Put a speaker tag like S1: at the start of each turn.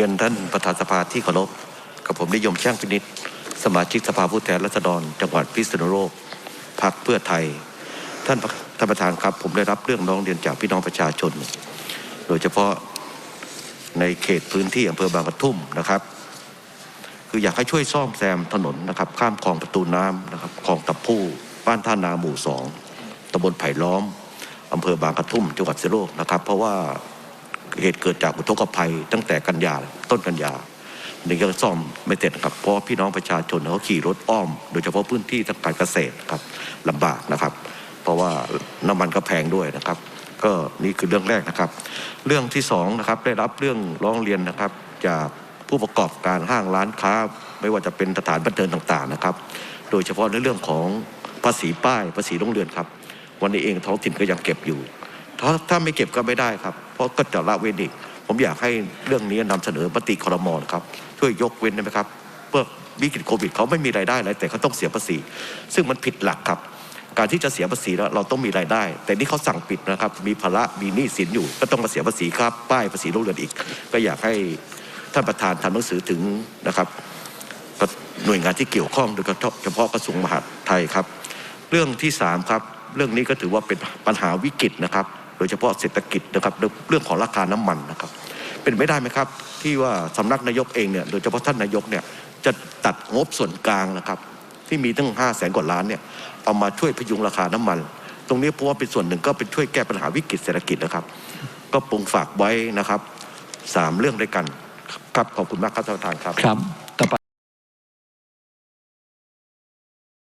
S1: รียนท่านประธานสภาที่เคารพกับผมนิยมช่างพินิษสมาชิกสภาผู้แทนราษฎร จังหวัดพิษณุโลกพรรคเพื่อไทย ท่านประท่านประธานครับ ผมได้รับเรื่องร้องเรียนจากพี่น้องประชาชน โดยเฉพาะในเขตพื้นที่อำเภอบางกระทุ่มนะครับ คืออยากให้ช่วยซ่อมแซมถนนนะครับ ข้ามคลองประตูน้ำนะครับคลองตะพู่บ้านท่านาหมู่สองตำบลไผ่ล้อมอำเภอบางกระทุ่มจังหวัดสิโลกนะครับ เพราะว่า เหตุเกิดจากอุทกภัย ตั้งแต่กันยาต้นกันยานี่ก็ซ่อมไม่เสร็จครับเพราะพี่น้องประชาชนเขาขี่รถอ้อม โดยเฉพาะพื้นที่ทางการเกษตรครับลำบากนะครับ เพราะว่าน้ำมันก็แพงด้วยนะครับ ก็นี่คือเรื่องแรกนะครับ เรื่องที่สองนะครับได้รับเรื่องร้องเรียนนะครับ จากผู้ประกอบการห้างร้านค้า ไม่ว่าจะเป็นสถานบันเทิงต่างๆนะครับ โดยเฉพาะในเรื่องของภาษีป้ายภาษีโรงเรือนครับ วันนี้เองท้องถิ่นก็ยังเก็บอยู่ถ้าถ้าไม่เก็บก็ไม่ได้ครับ ราะก็จะละเว้นอีก ผมอยากให้เรื่องนี้นำเสนอมติคอรมครับช่วยยกเว้นได้ไหมครับเพื่อวิกฤตโควิดเขาไม่มีรายได้อะไรแต่เขาต้องเสียภาษี ซึ่งมันผิดหลักครับ การที่จะเสียภาษีแล้วเราต้องมีรายได้ แต่นี่เขาสั่งปิดนะครับ มีภาระมีหนี้สินอยู่ ก็ต้องมาเสียภาษีครับป้ายภาษีโรงเรือนอีก ก็อยากให้ท่านประธานทำหนังสือถึงนะครับหน่วยงานที่เกี่ยวข้องโดยเฉพาะกระทรวงมหาดไทยครับ เรื่องที่สามครับเรื่องนี้ก็ถือว่าเป็นปัญหาวิกฤตนะครับ โดยเฉพาะเศรษฐกิจนะครับเรื่องของราคาน้ำมันนะครับ เป็นไม่ได้ไหมครับ ที่ว่าสำนักนายกเองเนี่ยโดยเฉพาะท่านนายกเนี่ยจะตัดงบส่วนกลางนะครับ ที่มีตั้งห้าแสนกว่าล้านเนี่ยเอามาช่วยพยุงราคาน้ำมัน ตรงนี้เพราะว่าเป็นส่วนหนึ่งก็เป็นช่วยแก้ปัญหาวิกฤตเศรษฐกิจนะครับ ก็ปรุงฝากไว้นะครับสามเรื่องด้วยกันครับขอบคุณมากครับท่านประธานครับ
S2: ครับ